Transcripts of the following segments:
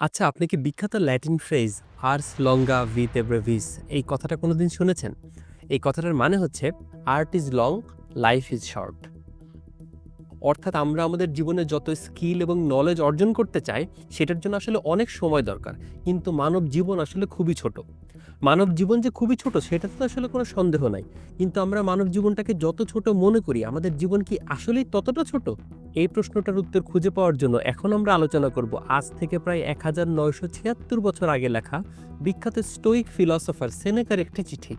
আচ্ছা আপনি কি বিখ্যাত ল্যাটিন ফ্রেজ, আর্স, লঙ্গা উইথ এভ্রেভিস এই কথাটা কোনোদিন শুনেছেন? এই কথাটার মানে হচ্ছে, art is long, life is short. অর্থাৎ আমরা আমাদের জীবনে যত স্কিল এবং নলেজ অর্জন করতে চাই, সেটার জন্য আসলে অনেক সময় দরকার। কিন্তু মানব জীবন আসলে খুবই ছোট। মানব জীবন যে খুবই ছোট, সেটা তো আসলে কোনো সন্দেহ নাই। কিন্তু আমরা মানব জীবনটাকে যত ছোট মনে করি, আমাদের জীবন কি আসলেই ততটা ছোট? এই প্রশ্নটার উত্তর খুঁজে পাওয়ার জন্য এখন আমরা আলোচনা করব আজ থেকে প্রায় এক হাজার নয়শো ছিয়াত্তর বছর আগে লেখা বিখ্যাত স্টোইক ফিলসফার সেনেকার একটি চিঠি।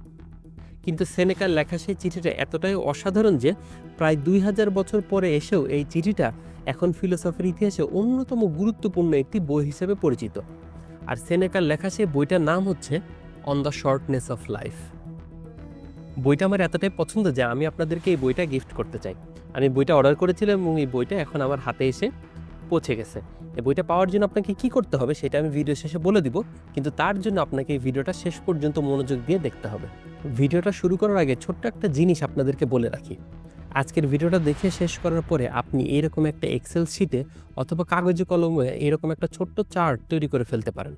কিন্তু সেনেকার লেখা সেই চিঠিটা এতটাই অসাধারণ যে প্রায় দুই হাজার বছর পরে এসেও এই চিঠিটা এখন ফিলোসফির ইতিহাসে অন্যতম গুরুত্বপূর্ণ একটি বই হিসেবে পরিচিত। আর সেনেকার লেখা সেই বইটার নাম হচ্ছে on the shortness of life বইটা আমার এতটাই পছন্দ যে আমি আপনাদেরকে এই বইটা গিফট করতে চাই। আমি বইটা অর্ডার করেছিলাম এবং এই বইটা এখন আমার হাতে এসে পৌঁছে গেছে। এই বইটা পাওয়ার জন্য আপনাকে কি করতে হবে সেটা আমি ভিডিও শেষে বলে দিব, কিন্তু তার জন্য আপনাকে এই ভিডিওটা শেষ পর্যন্ত মনোযোগ দিয়ে দেখতে হবে। ভিডিওটা শুরু করার আগে ছোট্ট একটা জিনিস আপনাদেরকে বলে রাখি। আজকের ভিডিওটা দেখে শেষ করার পরে আপনি এরকম একটা এক্সেল শিটে অথবা কাগজে কলমে এরকম একটা ছোট্ট চার্ট তৈরি করে ফেলতে পারেন।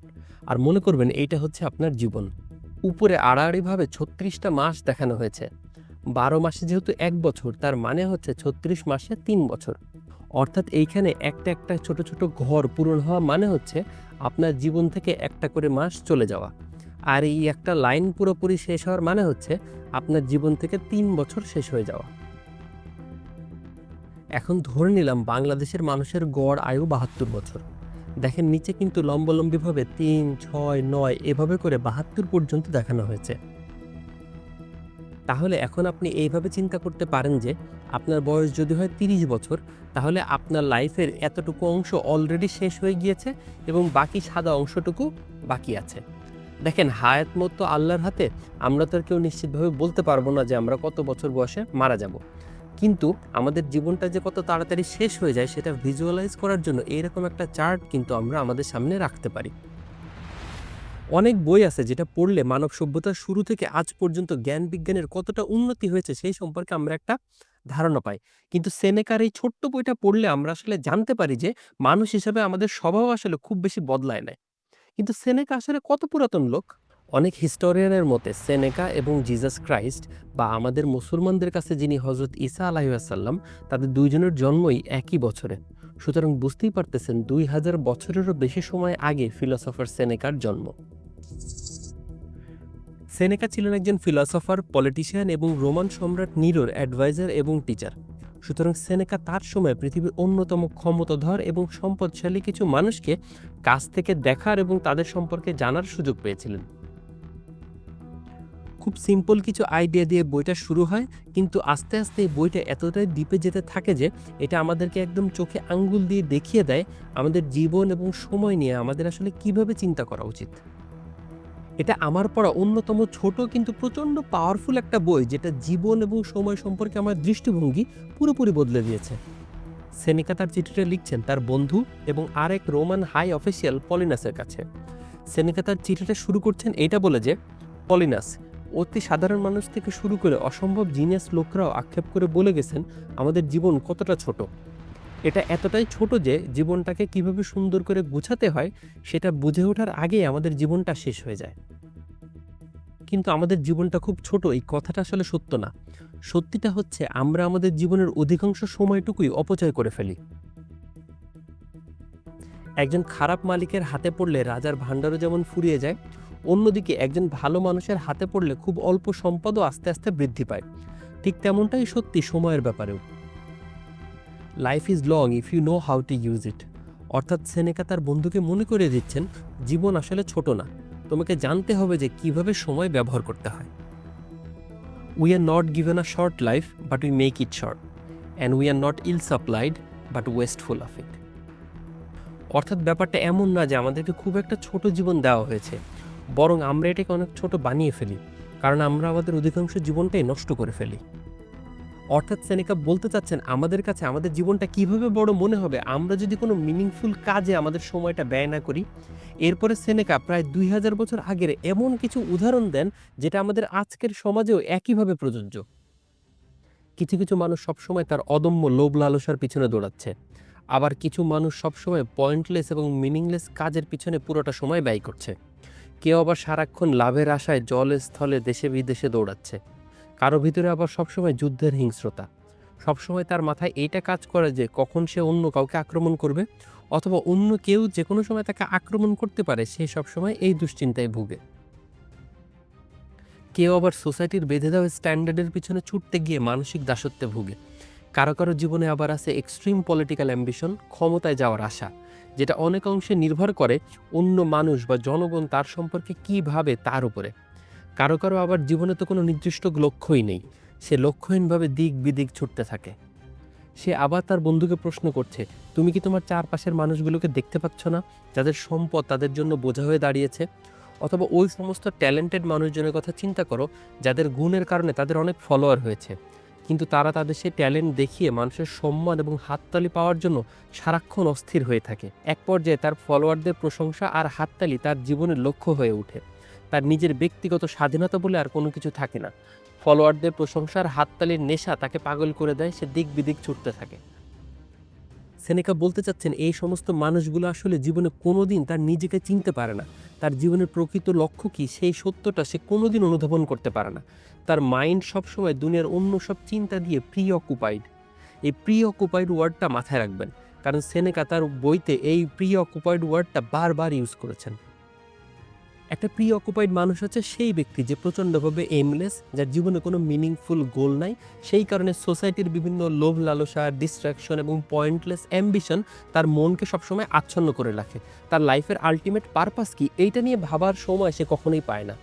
আর মনে করবেন এইটা হচ্ছে আপনার জীবন। উপরে আড়াআড়িভাবে ছত্রিশটা মাস দেখানো হয়েছে। বারো মাসে যেহেতু এক বছর, তার মানে হচ্ছে ছত্রিশ মাসে তিন বছর। অর্থাৎ এইখানে একটা একটা ছোট ছোট ঘর পূরণ হওয়া মানে হচ্ছে আপনার জীবন থেকে একটা করে মাস চলে যাওয়া। আর এই একটা লাইন পুরোপুরি শেষ হওয়ার মানে হচ্ছে আপনার জীবন থেকে তিন বছর শেষ হয়ে যাওয়া। এখন ধরে নিলাম বাংলাদেশের মানুষের গড় আয়ু বাহাত্তর বছর। দেখেন নিচে কিন্তু লম্বলম্বিভাবে তিন, ছয়, নয় এভাবে করে বাহাত্তর পর্যন্ত দেখানো হয়েছে। তাহলে এখন আপনি এইভাবে চিন্তা করতে পারেন যে আপনার বয়স যদি হয় তিরিশ বছর, তাহলে আপনার লাইফের এতটুকু অংশ অলরেডি শেষ হয়ে গিয়েছে এবং বাকি সাদা অংশটুকু বাকি আছে। দেখেন হায়াত মতো আল্লাহর হাতে আমরা তো আর কেউ নিশ্চিতভাবে বলতে পারব না যে আমরা কত বছর বয়সে মারা যাব। কিন্তু আমাদের জীবনটা যে কত তাড়াতাড়ি শেষ হয়ে যায় সেটা ভিজুয়ালাইজ করার জন্য এইরকম একটা চার্ট কিন্তু আমরা আমাদের সামনে রাখতে পারি। অনেক বই আছে যেটা পড়লে মানব সভ্যতার শুরু থেকে আজ পর্যন্ত জ্ঞান বিজ্ঞানের কতটা উন্নতি হয়েছে সেই সম্পর্কে আমরা একটা ধারণা পাই। কিন্তু সেনেকার এই ছোট্ট বইটা পড়লে আমরা আসলে জানতে পারি যে মানুষ হিসেবে আমাদের স্বভাব আসলে খুব বেশি বদলায় নেয় কিন্তু সেনেকা আসলে কত পুরাতন লোক? অনেক হিস্টোরিয়ানের মতে সেনেকা এবং জিজাস ক্রাইস্ট বা আমাদের মুসলমানদের কাছে যিনি হজরত ঈসা আলাহিসাল্লাম তাদের দুইজনের জন্মই একই বছরে। সুতরাং বুঝতেই পারতেছেন দুই হাজার বছরেরও বেশি সময় আগে ফিলোসফার সেনেকার জন্ম। সেনেকা ছিলেন একজন ফিলসফার, পলিটিশিয়ান এবং রোমান সম্রাট নিরোর অ্যাডভাইজার এবং টিচার। সুতরাং সেনেকা তার সময় পৃথিবীর অন্যতম ক্ষমতাধর এবং সম্পদশালী কিছু মানুষকে কাছ থেকে দেখার এবং তাদের সম্পর্কে জানার সুযোগ পেয়েছিলেন। খুব সিম্পল কিছু আইডিয়া দিয়ে বইটা শুরু হয়, কিন্তু আস্তে আস্তে এই বইটা এতটাই ডিপে যেতে থাকে যে, এটা আমাদেরকে একদম চোখে আঙ্গুল দিয়ে দেখিয়ে দেয় আমাদের জীবন এবং সময় নিয়ে আমাদের আসলে কীভাবে চিন্তা করা উচিত। এটা আমার পড়া অন্যতম ছোট কিন্তু প্রচণ্ড পাওয়ারফুল একটা বই, যেটা জীবন এবং সময় সম্পর্কে আমার দৃষ্টিভঙ্গি পুরোপুরি বদলে দিয়েছে। সেনিকা তার চিঠিটা লিখছেন তার বন্ধু এবং আরেক রোমান হাই অফিসিয়াল পলিনাসের কাছে। সেনিকা তার চিঠিটা শুরু করছেন এটা বলে যে, পলিনাস অতি সাধারণ মানুষ থেকে শুরু করে অসম্ভব জিনিয়াস লোকরাও আক্ষেপ করে বলে গেছেন, আমাদের জীবন কতটা ছোট? এটা এতটাই ছোট যে জীবনটাকে কীভাবে সুন্দর করে গুছাতে হয়, সেটা বুঝে ওঠার আগেই আমাদের জীবনটা শেষ হয়ে যায়। কিন্তু আমাদের জীবনটা খুব ছোট, এই কথাটা আসলে সত্য না। সত্যিটা হচ্ছে, আমরা আমাদের জীবনের অধিকাংশ সময়টুকুই অপচয় করে ফেলি। একজন খারাপ মালিকের হাতে পড়লে রাজার ভাণ্ডারও যেমন ফুরিয়ে যায় অন্যদিকে একজন ভালো মানুষের হাতে পড়লে খুব অল্প সম্পদও আস্তে আস্তে বৃদ্ধি পায়। ঠিক তেমনটাই সত্যি সময়ের ব্যাপারেও। Life is long if you know how to use it অর্থাৎ সেনেকা তার বন্ধুকে মনে করে দিচ্ছেন, জীবন আসলে ছোট না। তোমাকে জানতে হবে যে কীভাবে সময় ব্যবহার করতে হয়। We are not given a short life but we make it short and we are not ill supplied but wasteful of it অর্থাৎ ব্যাপারটা এমন না যে আমাদেরকে খুব একটা ছোট জীবন দেওয়া হয়েছে। বরং আমরা এটাকে অনেক ছোট বানিয়ে ফেলি, কারণ আমরা আমাদের অধিকাংশ জীবনটাই নষ্ট করে ফেলি। অর্থাৎ সেনেকা বলতে চাচ্ছেন, আমাদের কাছে আমাদের জীবনটা কীভাবে বড় মনে হবে? আমরা যদি কোনো মিনিংফুল কাজে আমাদের সময়টা ব্যয় না করি, এরপরে সেনেকা প্রায় দুই হাজার বছর আগের এমন কিছু উদাহরণ দেন, যেটা আমাদের আজকের সমাজেও একইভাবে প্রযোজ্য। কিছু কিছু মানুষ সবসময় তার অদম্য লোভ লালসার পিছনে দৌড়াচ্ছে। আবার কিছু মানুষ সবসময় পয়েন্টলেস এবং মিনিংলেস কাজের পিছনে পুরোটা সময় ব্যয় করছে। কেউ আবার সারাক্ষণ লাভের আশায় জলে স্থলে দেশে বিদেশে দৌড়াচ্ছে। কারও ভিতরে আবার সবসময় যুদ্ধের হিংস্রতা। সবসময় তার মাথায় এইটা কাজ করে যে কখন সে অন্য কাউকে আক্রমণ করবে অথবা অন্য কেউ যে কোনো সময় তাকে আক্রমণ করতে পারে, সে সবসময় এই দুশ্চিন্তায় ভুগে। কেউ আবার সোসাইটির বেঁধে দেওয়া স্ট্যান্ডার্ডের পিছনে ছুটতে গিয়ে মানসিক দাসত্বে ভুগে। কারও কারও জীবনে আবার আছে এক্সট্রিম পলিটিক্যাল অ্যাম্বিশন, ক্ষমতায় যাওয়ার আশা। যেটা অনেক অংশে নির্ভর করে অন্য মানুষ বা জনগণ তার সম্পর্কে কী ভাবে তার উপরে। কারও কারও আবার জীবনে তো কোনো নির্দিষ্ট লক্ষ্যই নেই। সে লক্ষ্যহীনভাবে দিক বিদিক ছুটতে থাকে। সে আবার তার বন্ধুকে প্রশ্ন করছে, তুমি কি তোমার চারপাশের মানুষগুলোকে দেখতে পাচ্ছ না? যাদের সম্পদ তাদের জন্য বোঝা হয়ে দাঁড়িয়েছে? অথবা ওই সমস্ত ট্যালেন্টেড মানুষজনের কথা চিন্তা করো, যাদের গুণের কারণে তাদের অনেক ফলোয়ার হয়েছে। কিন্তু তারা তাদের সেই ট্যালেন্ট দেখিয়ে মানুষের সম্মান এবং হাততালি পাওয়ার জন্য সারাক্ষণ অস্থির হয়ে থাকে। এক পর্যায়ে তার ফলোয়ারদের প্রশংসা আর হাততালি তার জীবনের লক্ষ্য হয়ে ওঠে। তার নিজের ব্যক্তিগত স্বাধীনতা বলে আর কোনো কিছু থাকে না। ফলোয়ারদের প্রশংসার হাততালির নেশা তাকে পাগল করে দেয়, সে দিক বিদিক ছুটতে থাকে। সেনেকা বলতে চাচ্ছেন, এই সমস্ত মানুষগুলো আসলে জীবনে কোনো দিন তার নিজেকে চিনতে পারে না। তার জীবনের প্রকৃত লক্ষ্য কী? সেই সত্যটা সে কোনো দিন অনুধাবন করতে পারে না। তার মাইন্ড সবসময় দুনিয়ার অন্য সব চিন্তা দিয়ে প্রি অকুপাইড এই প্রি অকুপাইড ওয়ার্ডটা মাথায় রাখবেন। কারণ সেনেকা তার বইতে এই প্রি অকুপাইড ওয়ার্ডটা বারবার ইউজ করেছেন। একটা প্রি অকুপাইড মানুষ হচ্ছে সেই ব্যক্তি যে প্রচণ্ডভাবে এমলেস যার জীবনে কোনো মিনিংফুল গোল নাই। সেই কারণে সোসাইটির বিভিন্ন লোভ লালসা ডিস্ট্রাকশন এবং পয়েন্টলেস অ্যাম্বিশন তার মনকে সবসময় আচ্ছন্ন করে রাখে। তার লাইফের আলটিমেট পারপাস কি এইটা নিয়ে ভাবার সময় সে কখনোই পায় না।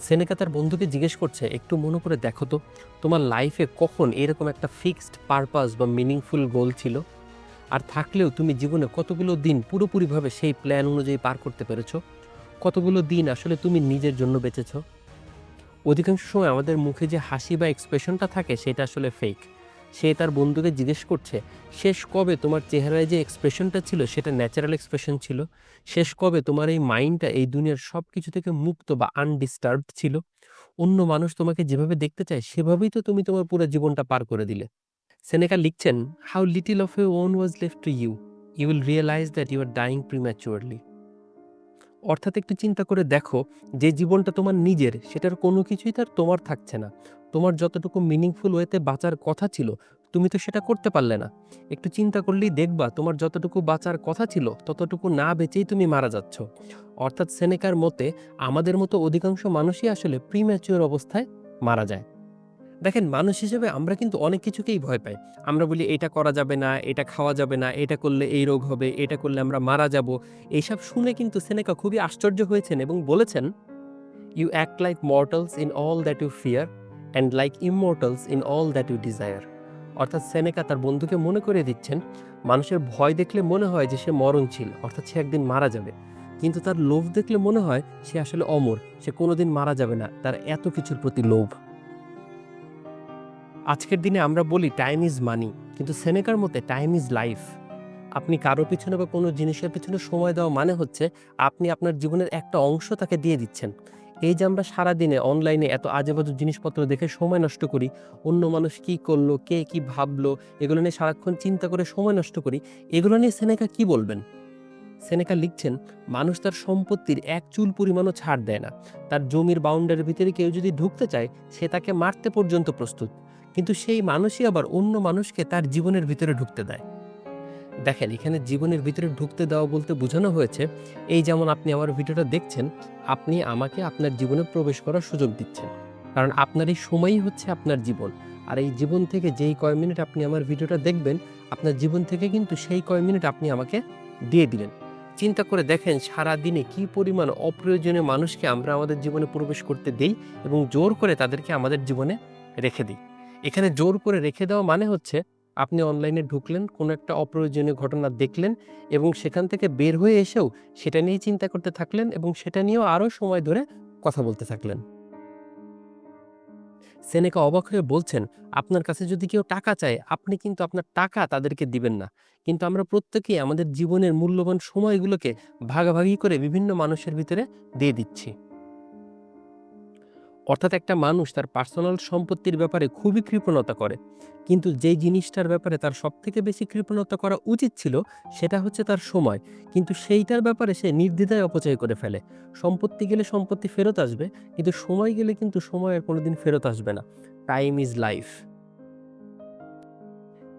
সেনেকা তার বন্ধুকে জিজ্ঞেস করছে, একটু মনে করে দেখো তো, তোমার লাইফে কখন এরকম একটা ফিক্সড পারপাস বা মিনিংফুল গোল ছিল? আর থাকলেও তুমি জীবনে কতগুলো দিন পুরোপুরিভাবে সেই প্ল্যান অনুযায়ী পার করতে পেরেছ? কতগুলো দিন আসলে তুমি নিজের জন্য বেঁচেছ? অধিকাংশ সময় আমাদের মুখে যে হাসি বা এক্সপ্রেশনটা থাকে সেটা আসলে ফেক সে তার বন্ধুকে জিজ্ঞেস করছে, শেষ কবে তোমার চেহারায় যে এক্সপ্রেশনটা ছিল সেটা ন্যাচারাল এক্সপ্রেশন ছিল? শেষ কবে তোমার এই মাইন্ডটা এই দুনিয়ার সব কিছু থেকে মুক্ত বা আনডিস্টার্বড ছিল? অন্য মানুষ তোমাকে যেভাবে দেখতে চায়, সেভাবেই তো তুমি তোমার পুরো জীবনটা পার করে দিলে। সেনেকা লিখছেন how little of a own was left to you you will realise that you are dying prematurely অর্থাৎ একটু চিন্তা করে দেখো, যে জীবনটা তোমার নিজের, সেটার কোনো কিছুই তার তোমার থাকছে না। তোমার যতটুকু মিনিংফুল ওয়েতে বাঁচার কথা ছিল, তুমি তো সেটা করতে পারলে না। একটু চিন্তা করলেই দেখবা, তোমার যতটুকু বাঁচার কথা ছিল, ততটুকু না বেঁচেই তুমি মারা যাচ্ছ। অর্থাৎ সেনেকার মতে, আমাদের মতো অধিকাংশ মানুষই আসলে প্রিম্যাচিওর অবস্থায় মারা যায়। দেখেন, মানুষ হিসেবে আমরা কিন্তু অনেক কিছুকেই ভয় পাই। আমরা বলি, এটা করা যাবে না, এটা খাওয়া যাবে না, এটা করলে এই রোগ হবে, এটা করলে আমরা মারা যাব। এইসব শুনে কিন্তু সেনেকা খুবই আশ্চর্য হয়েছেন এবং বলেছেন you act like mortals in all that you fear and like immortals in all that you desire অর্থাৎ সেনেকা তার বন্ধুকে মনে করে দিচ্ছেন, মানুষের ভয় দেখলে মনে হয় যে সে মরণশীল, অর্থাৎ সে একদিন মারা যাবে। কিন্তু তার লোভ দেখলে মনে হয় সে আসলে অমর, সে কোনোদিন মারা যাবে না, তার এত কিছুর প্রতি লোভ। আজকের দিনে আমরা বলি টাইম ইজ মানি কিন্তু সেনেকার মতে টাইম ইজ লাইফ আপনি কারও পিছনে বা কোনো জিনিসের পিছনে সময় দেওয়া মানে হচ্ছে আপনি আপনার জীবনের একটা অংশ তাকে দিয়ে দিচ্ছেন। এই যে আমরা সারাদিনে অনলাইনে এত আজেবাজু জিনিসপত্র দেখে সময় নষ্ট করি, অন্য মানুষ কি করল, কে কি ভাবলো, এগুলো নিয়ে সারাক্ষণ চিন্তা করে সময় নষ্ট করি, এগুলো নিয়ে সেনেকা কি বলবেন? সেনেকা লিখছেন, মানুষ তার সম্পত্তির এক চুল পরিমাণও ছাড় দেয় না। তার জমির বাউন্ডারির ভিতরে কেউ যদি ঢুকতে চায়, সে তাকে মারতে পর্যন্ত প্রস্তুত। কিন্তু সেই মানুষই আবার অন্য মানুষকে তার জীবনের ভিতরে ঢুকতে দেয়। দেখেন, এখানে জীবনের ভিতরে ঢুকতে দেওয়া বলতে বোঝানো হয়েছে, এই যেমন আপনি আমার ভিডিওটা দেখছেন, আপনি আমাকে আপনার জীবনে প্রবেশ করার সুযোগ দিচ্ছেন। কারণ আপনার এই সময়ই হচ্ছে আপনার জীবন। আর এই জীবন থেকে যেই কয় মিনিট আপনি আমার ভিডিওটা দেখবেন, আপনার জীবন থেকে কিন্তু সেই কয় মিনিট আপনি আমাকে দিয়ে দিলেন। চিন্তা করে দেখেন সারা দিনে কি পরিমাণ অপ্রয়োজনীয় মানুষকে আমরা আমাদের জীবনে প্রবেশ করতে দেই এবং জোর করে তাদেরকে আমাদের জীবনে রেখে দিই। এখানে জোর করে রেখে দেওয়া মানে হচ্ছে আপনি অনলাইনে ঢুকলেন, কোনো একটা অপ্রয়োজনীয় ঘটনা দেখলেন এবং সেখান থেকে বের হয়ে এসেও সেটা নিয়েই চিন্তা করতে থাকলেন এবং সেটা নিয়েও আরও সময় ধরে কথা বলতে থাকলেন। সেনেকা অবাক হয়ে বলছেন, আপনার কাছে যদি কেউ টাকা চায়, আপনি কিন্তু আপনার টাকা তাদেরকে দিবেন না। কিন্তু আমরা প্রত্যেকেই আমাদের জীবনের মূল্যবান সময়গুলোকে ভাগাভাগি করে বিভিন্ন মানুষের ভিতরে দিয়ে দিচ্ছি। অর্থাৎ একটা মানুষ তার পার্সোনাল সম্পত্তির ব্যাপারে খুবই কৃপণতা করে। কিন্তু যে জিনিসটার ব্যাপারে তার সব থেকে বেশি কৃপণতা করা উচিত ছিল, সেটা হচ্ছে তার সময়। কিন্তু সেইটার ব্যাপারে সে নির্দ্বিধায় অপচয় করে ফেলে। সম্পত্তি গেলে সম্পত্তি ফেরত আসবে, কিন্তু সময় গেলে কিন্তু সময় আর কোনোদিন ফেরত আসবে না। টাইম ইজ লাইফ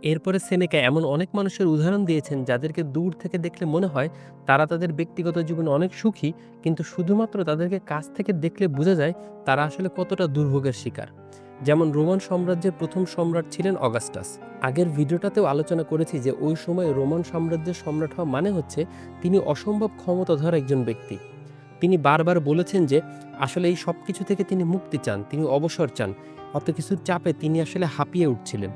এরপরে সেনেকা এমন অনেক মানুষের উদাহরণ দিয়েছেন যাদেরকে দূর থেকে দেখলে মনে হয় তারা তাদের ব্যক্তিগত জীবনে অনেক সুখী, কিন্তু শুধুমাত্র তাদেরকে কাছ থেকে দেখলে বোঝা যায় তারা আসলে কতটা দুর্ভোগের শিকার। যেমন রোমান সাম্রাজ্যের প্রথম সম্রাট ছিলেন অগাস্টাস। আগের ভিডিওটাতেও আলোচনা করেছি যে ওই সময় রোমান সাম্রাজ্যের সম্রাট হওয়া মানে হচ্ছে তিনি অসম্ভব ক্ষমতাধর একজন ব্যক্তি। তিনি বারবার বলেছেন যে আসলে এই সব কিছু থেকে তিনি মুক্তি চান, তিনি অবসর চান। অত কিছুর চাপে তিনি আসলে হাঁপিয়ে উঠছিলেন।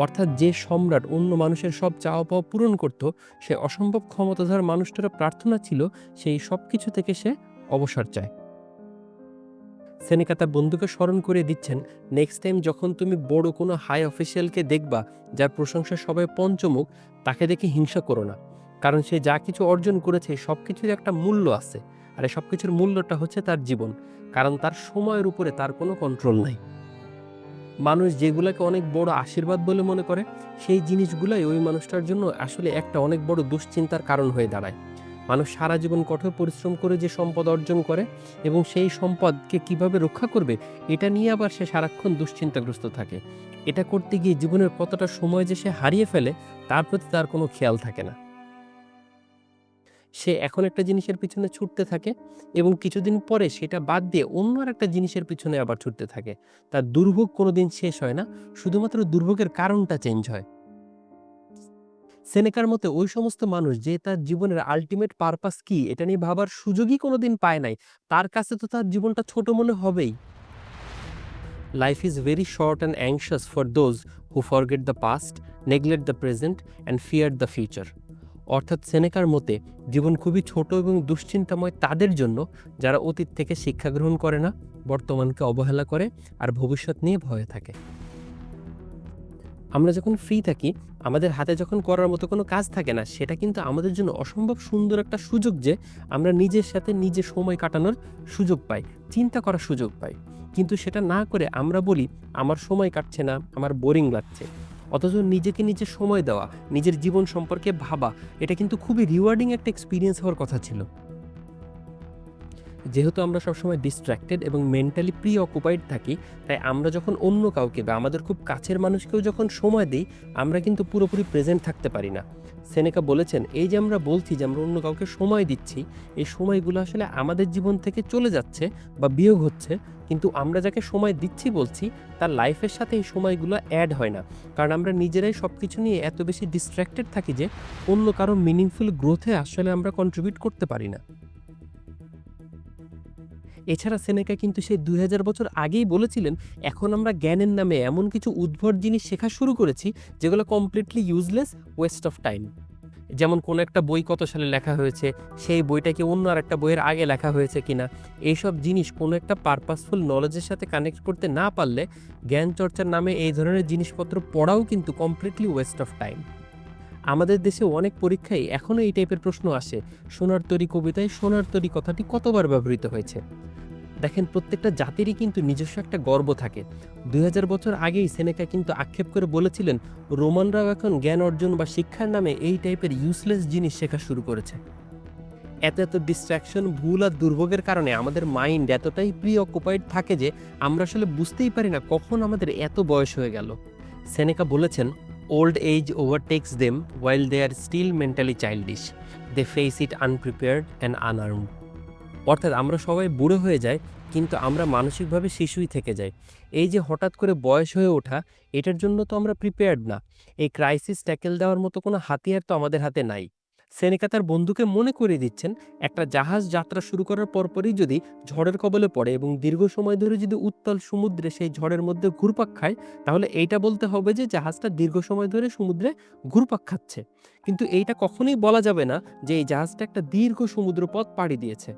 অর্থাৎ যে সম্রাট অন্য মানুষের সব চাওয়া পাওয়া পূরণ করত, সে অসম্ভব ক্ষমতাধর মানুষটার প্রার্থনা ছিল, সেই সব কিছু থেকে সে অবসর চায়। সেনেকা তার বন্ধুকে স্মরণ করে দিচ্ছেন নেক্সট টাইম যখন তুমি বড় কোনো হাই অফিসিয়ালকে দেখবা, যার প্রশংসা সবাই পঞ্চমুখ, তাকে দেখে হিংসা করো না। কারণ সে যা কিছু অর্জন করেছে সব কিছুর একটা মূল্য আছে। আর সব কিছুর মূল্যটা হচ্ছে তার জীবন। কারণ তার সময়ের উপরে তার কোনো কন্ট্রোল নাই। মানুষ যেগুলোকে অনেক বড় আশীর্বাদ বলে মনে করে, সেই জিনিসগুলাই ওই মানুষটার জন্য আসলে একটা অনেক বড় দুশ্চিন্তার কারণ হয়ে দাঁড়ায়। মানুষ সারা জীবন কঠোর পরিশ্রম করে যে সম্পদ অর্জন করে এবং সেই সম্পদকে কীভাবে রক্ষা করবে, এটা নিয়ে আবার সে সারাক্ষণ দুশ্চিন্তাগ্রস্ত থাকে। এটা করতে গিয়ে জীবনের কতটা সময় যে সে হারিয়ে ফেলে, তার প্রতি তার কোনো খেয়াল থাকে না। সে এখন একটা জিনিসের পিছনে ছুটতে থাকে এবং কিছুদিন পরে সেটা বাদ দিয়ে অন্য আর একটা জিনিসের পিছনে আবার ছুটতে থাকে। তার দুর্ভোগ কোনোদিন শেষ হয় না, শুধুমাত্র দুর্ভোগের কারণটা চেঞ্জ হয়। সেনেকার মতে ওই সমস্ত মানুষ যে তার জীবনের আলটিমেট পারপাস কি, এটা নিয়ে ভাবার সুযোগই কোনোদিন পায় নাই। তার কাছে তো তার জীবনটা ছোট মনে হবেই। Life is very short and anxious for those who forget the past neglect the present and fear the future অর্থাৎ সেনেকার মতে জীবন খুবই ছোট এবং দুশ্চিন্তাময় তাদের জন্য, যারা অতীত থেকে শিক্ষা গ্রহণ করে না, বর্তমানকে অবহেলা করে আর ভবিষ্যৎ নিয়ে ভয়ে থাকে। আমরা যখন ফ্রি থাকি, আমাদের হাতে যখন করার মতো কোনো কাজ থাকে না, সেটা কিন্তু আমাদের জন্য অসম্ভব সুন্দর একটা সুযোগ যে আমরা নিজের সাথে নিজে সময় কাটানোর সুযোগ পাই, চিন্তা করার সুযোগ পাই। কিন্তু সেটা না করে আমরা বলি, আমার সময় কাটছে না, আমার বোরিং লাগছে। অথচ নিজেকে নিজে সময় দেওয়া, নিজের জীবন সম্পর্কে ভাবা, এটা কিন্তু খুবই রিওয়ার্ডিং একটা এক্সপিরিয়েন্স হওয়ার কথা ছিল। যেহেতু আমরা সবসময় ডিস্ট্র্যাক্টেড এবং মেন্টালি প্রি অকুপাইড থাকি, তাই আমরা যখন অন্য কাউকে বা আমাদের খুব কাছের মানুষকেও যখন সময় দিই, আমরা কিন্তু পুরোপুরি প্রেজেন্ট থাকতে পারি না। সেনেকা বলেছেন, এই যে আমরা বলছি যে আমরা অন্য কাউকে সময় দিচ্ছি, এই সময়গুলো আসলে আমাদের জীবন থেকে চলে যাচ্ছে বা বিয়োগ হচ্ছে, কিন্তু আমরা যাকে সময় দিচ্ছি বলছি, তার লাইফের সাথে এই সময়গুলো অ্যাড হয় না। কারণ আমরা নিজেরাই সব কিছু নিয়ে এত বেশি ডিস্ট্র্যাক্টেড থাকি যে অন্য কারও মিনিংফুল গ্রোথে আসলে আমরা কন্ট্রিবিউট করতে পারি না। এছাড়া সেনেকা কিন্তু সেই দুই হাজার বছর আগেই বলেছিলেন, এখন আমরা জ্ঞানের নামে এমন কিছু উদ্ভট জিনিস শেখা শুরু করেছি যেগুলো completely useless waste of time যেমন কোনো একটা বই কত সালে লেখা হয়েছে, সেই বইটাকে অন্য আর একটা বইয়ের আগে লেখা হয়েছে কিনা? এইসব জিনিস কোনো একটা পারপাসফুল নলেজের সাথে কানেক্ট করতে না পারলে জ্ঞান চর্চার নামে এই ধরনের জিনিসপত্র পড়াও কিন্তু কমপ্লিটলি ওয়েস্ট অফ টাইম আমাদের দেশে অনেক পরীক্ষায় এখনও এই টাইপের প্রশ্ন আসে। সোনার তরী কবিতায় সোনার তরী কথাটি কতবার ব্যবহৃত হয়েছে? দেখেন, প্রত্যেকটা জাতিরই কিন্তু নিজস্ব একটা গর্ব থাকে। দুই হাজার বছর আগেই সেনেকা কিন্তু আক্ষেপ করে বলেছিলেন, রোমানরাও এখন জ্ঞান অর্জন বা শিক্ষার নামে এই টাইপের ইউজলেস জিনিস শেখা শুরু করেছে। এত এত ডিস্ট্র্যাকশন ভুল আর দুর্ভোগের কারণে আমাদের মাইন্ড এতটাই প্রি অকুপাইড থাকে যে আমরা আসলে বুঝতেই পারি না কখন আমাদের এত বয়স হয়ে গেল। সেনেকা বলেছেন old age overtakes them while they are still mentally childish. They face it unprepared and unarmed. অর্থাৎ আমরা সবাই বুড়ো হয়ে যাই, কিন্তু আমরা মানসিকভাবে শিশুই থেকে যাই এই যে হঠাৎ করে বয়স হয়ে ওঠা, এটার জন্য তো আমরা প্রিপেয়ার্ড না এই ক্রাইসিস ট্যাকেল দেওয়ার মতো কোনো হাতিয়ার তো আমাদের হাতে নাই সেনেকা তার বন্ধুকে মনে করিয়ে দিচ্ছেন, একটা জাহাজ যাত্রা শুরু করার পরপরই যদি ঝড়ের কবলে পড়ে এবং দীর্ঘ সময় ধরে যদি উত্তাল সমুদ্রে সেই ঝড়ের মধ্যে ঘুরপাক খায়, তাহলে এইটা বলতে হবে যে জাহাজটা দীর্ঘ সময় ধরে সমুদ্রে ঘুরপাক খাচ্ছে। কিন্তু এইটা কখনোই বলা যাবে না যে এই জাহাজটা একটা দীর্ঘ সমুদ্র পথ পাড়ি দিয়েছে।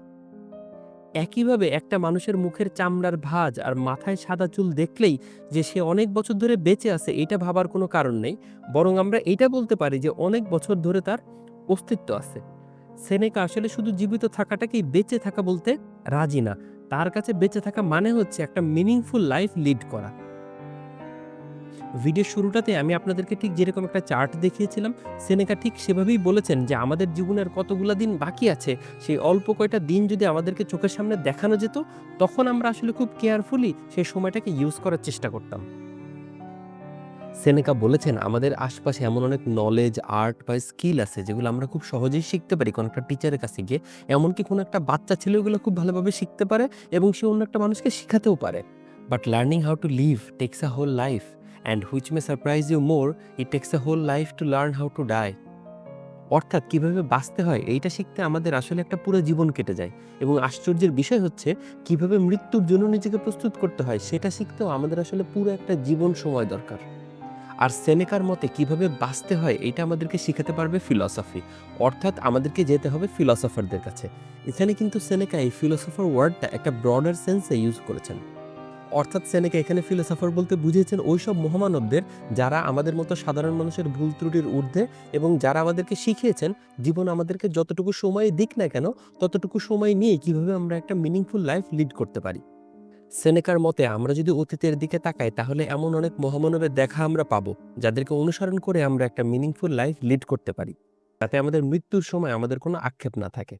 একইভাবে একটা মানুষের মুখের চামড়ার ভাঁজ আর মাথায় সাদা চুল দেখলেই যে সে অনেক বছর ধরে বেঁচে আছে এটা ভাবার কোনো কারণ নেই। বরং আমরা এটা বলতে পারি যে অনেক বছর ধরে তার অস্তিত্ব আছে। সেনেকা আসলে শুধু জীবিত থাকাটাকেই বেঁচে থাকা বলতে রাজি না। তার কাছে বেঁচে থাকা মানে হচ্ছে একটা মিনিংফুল লাইফ লিড করা। ভিডিও শুরুটাতে আমি আপনাদেরকে ঠিক যেরকম একটা চার্ট দেখিয়েছিলাম, সেনেকা ঠিক সেভাবেই বলেছেন যে আমাদের জীবনের কতগুলো দিন বাকি আছে, সেই অল্প কয়টা দিন যদি আমাদেরকে চোখের সামনে দেখানো যেত, তখন আমরা আসলে খুব কেয়ারফুলি সেই সময়টাকে ইউজ করার চেষ্টা করতাম। সেনেকা বলেছেন, আমাদের আশপাশে এমন অনেক নলেজ আর্ট বা স্কিল আছে যেগুলো আমরা খুব সহজেই শিখতে পারি। কোনো একটা টিচারের কাছে গিয়ে, এমনকি কোনো একটা বাচ্চা ছেলে ওগুলো খুব ভালোভাবে শিখতে পারে এবং সে অন্য একটা মানুষকে শেখাতেও পারে। But learning how to live takes a whole life and which may surprise you more it takes a whole life to learn how to die অর্থাৎ কীভাবে বাঁচতে হয়, এইটা শিখতে আমাদের আসলে একটা পুরো জীবন কেটে যায়। এবং আশ্চর্যের বিষয় হচ্ছে, কীভাবে মৃত্যুর জন্য নিজেকে প্রস্তুত করতে হয়, সেটা শিখতেও আমাদের আসলে পুরো একটা জীবন সময় দরকার। আর সেনেকার মতে কীভাবে বাঁচতে হয় এটা আমাদেরকে শেখাতে পারবে ফিলসফি অর্থাৎ আমাদেরকে যেতে হবে ফিলসফারদের কাছে। এখানে কিন্তু সেনেকা এই ফিলসফার ওয়ার্ডটা একটা ব্রডার সেন্সে ইউজ করেছেন। অর্থাৎ সেনেকা এখানে ফিলোসফার বলতে বুঝিয়েছেন ওইসব মহামানবদের যারা আমাদের মতো সাধারণ মানুষের ভুল ত্রুটির ঊর্ধ্বে এবং যারা আমাদেরকে শিখিয়েছেন, জীবন আমাদেরকে যতটুকু সময় দিক না কেন, ততটুকু সময় নিয়ে কীভাবে আমরা একটা মিনিংফুল লাইফ লিড করতে পারি। সেনেকার মতে আমরা যদি অতীতের দিকে তাকাই, তাহলে এমন অনেক মহামানবের দেখা আমরা পাবো, যাদেরকে অনুসরণ করে আমরা একটা মিনিংফুল লাইফ লিড করতে পারি। তাতে আমাদের মৃত্যুর সময় আমাদের কোনো আক্ষেপ না থাকে।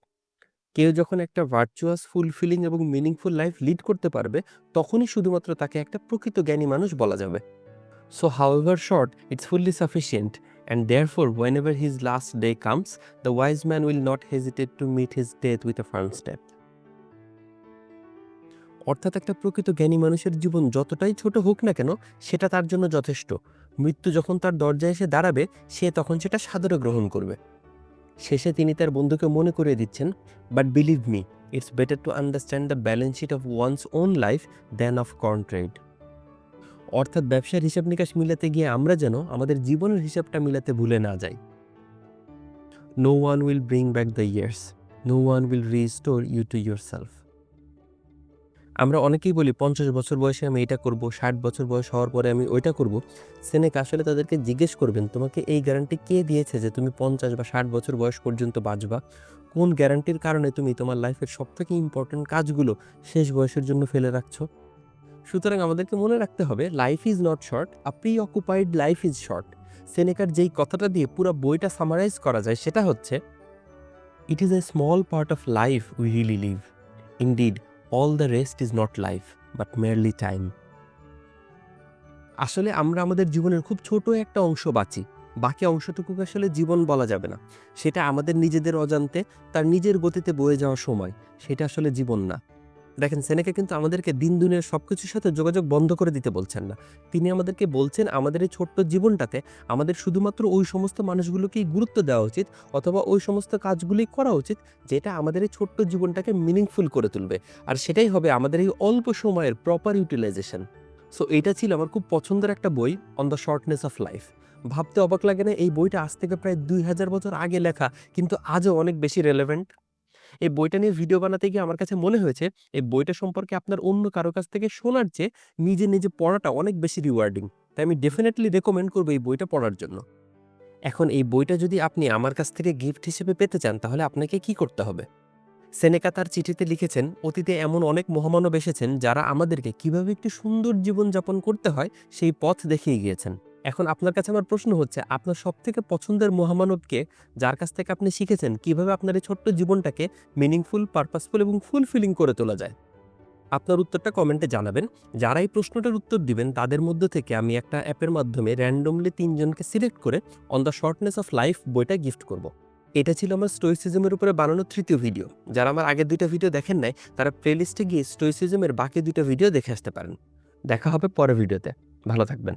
কেউ যখন একটা ভার্চুয়াস ফুলফিলিং এবং মিনিংফুল লাইফ লিড করতে পারবে, তখনই শুধুমাত্র তাকে একটা প্রকৃত জ্ঞানী মানুষ বলা যাবে। So however short it's fully sufficient for whenever his last day comes the wise man will not hesitate to meet his death with a firm step অর্থাৎ একটা প্রকৃত জ্ঞানী মানুষের জীবন যতটাই ছোট হোক না কেন, সেটা তার জন্য যথেষ্ট। মৃত্যু যখন তার দরজায় এসে দাঁড়াবে, সে তখন সেটা সাদরে গ্রহণ করবে। শেষে তিনি তার বন্ধুকে মনে করিয়ে দিচ্ছেন but believe me it's better to understand the balance sheet of one's own life than of corn trade অর্থাৎ ব্যবসার হিসাব নিকাশ মিলাতে গিয়ে আমরা যেন আমাদের জীবনের হিসাবটা মিলাতে ভুলে না যাই। No one will bring back the years no one will restore you to yourself আমরা অনেকেই বলি পঞ্চাশ বছর বয়সে আমি এটা করব, ষাট বছর বয়স হওয়ার পরে আমি ওইটা করব। সেনেক আসলে তাদেরকে জিজ্ঞেস করবেন, তোমাকে এই গ্যারান্টি কে দিয়েছে যে তুমি পঞ্চাশ বা ষাট বছর বয়স পর্যন্ত বাঁচবা? কোন গ্যারান্টির কারণে তুমি তোমার লাইফের সবথেকে ইম্পর্টেন্ট কাজগুলো শেষ বয়সের জন্য ফেলে রাখছো? সুতরাং আমাদেরকে মনে রাখতে হবে life is not short a preoccupied life is short সেনেকার যেই কথাটা দিয়ে পুরো বইটা সামারাইজ করা যায় সেটা হচ্ছে it is a small part of life we really live indeed all the rest is not life but merely time আসলে আমরা আমাদের জীবনের খুব ছোট একটা অংশ বাঁচি। বাকি অংশটুকুকে আসলে জীবন বলা যাবে না। সেটা আমাদের নিজেদের অজান্তে, তার নিজের গতিতে বয়ে যাওয়ার সময়। সেটা আসলে জীবন না। দেখেন, সেনেকা কিন্তু আমাদেরকে দিন দুনিয়ার সব কিছুর সাথে যোগাযোগ বন্ধ করে দিতে বলছেন না। তিনি আমাদেরকে বলছেন, আমাদের এই ছোট্ট জীবনটাতে আমাদের শুধুমাত্র ওই সমস্ত মানুষগুলোকেই গুরুত্ব দেওয়া উচিত অথবা ওই সমস্ত কাজগুলি করা উচিত যেটা আমাদের এই ছোট্ট জীবনটাকে মিনিংফুল করে তুলবে। আর সেটাই হবে আমাদের এই অল্প সময়ের প্রপার ইউটিলাইজেশন সো এটা ছিল আমার খুব পছন্দের একটা বই on the shortness of life ভাবতে অবাক লাগে না, এই বইটা আজ থেকে প্রায় দুই হাজার বছর আগে লেখা, কিন্তু আজও অনেক বেশি রেলেভেন্ট এই বইটা নিয়ে ভিডিও বানাতে গিয়ে আমার কাছে মনে হয়েছে, এই বইটা সম্পর্কে আপনার অন্য কারও কাছ থেকে শোনার চেয়ে নিজে নিজে পড়াটা অনেক বেশি রিওয়ার্ডিং তাই আমি ডেফিনেটলি রেকমেন্ড করব এই বইটা পড়ার জন্য। এখন এই বইটা যদি আপনি আমার কাছ থেকে গিফট হিসেবে পেতে চান, তাহলে আপনাকে কি করতে হবে? সেনেকা তার চিঠিতে লিখেছেন, অতীতে এমন অনেক মহামানব এসেছেন যারা আমাদেরকে কীভাবে একটি সুন্দর জীবন যাপন করতে হয়, সেই পথ দেখিয়ে গিয়েছেন। এখন আপনার কাছে আমার প্রশ্ন হচ্ছে, আপনার সব থেকে পছন্দের মহামানবকে যার কাছ থেকে আপনি শিখেছেন, কীভাবে আপনার এই ছোট্ট জীবনটাকে মিনিংফুল পারপাসফুল এবং ফুলফিলিং করে তোলা যায়? আপনার উত্তরটা কমেন্টে জানাবেন। যারা এই প্রশ্নটার উত্তর দিবেন, তাদের মধ্যে থেকে আমি একটা অ্যাপের মাধ্যমে র্যান্ডমলি তিনজনকে সিলেক্ট করে on the shortness of life বইটা গিফট করব। এটা ছিল আমার স্টোইসিজমের উপরে বানানো তৃতীয় ভিডিও যারা আমার আগের দুইটা ভিডিও দেখেন নাই, তারা প্লেলিস্টে গিয়ে স্টোইসিজমের বাকি দুইটা ভিডিও দেখে আসতে পারেন। দেখা হবে পরের ভিডিওতে ভালো থাকবেন।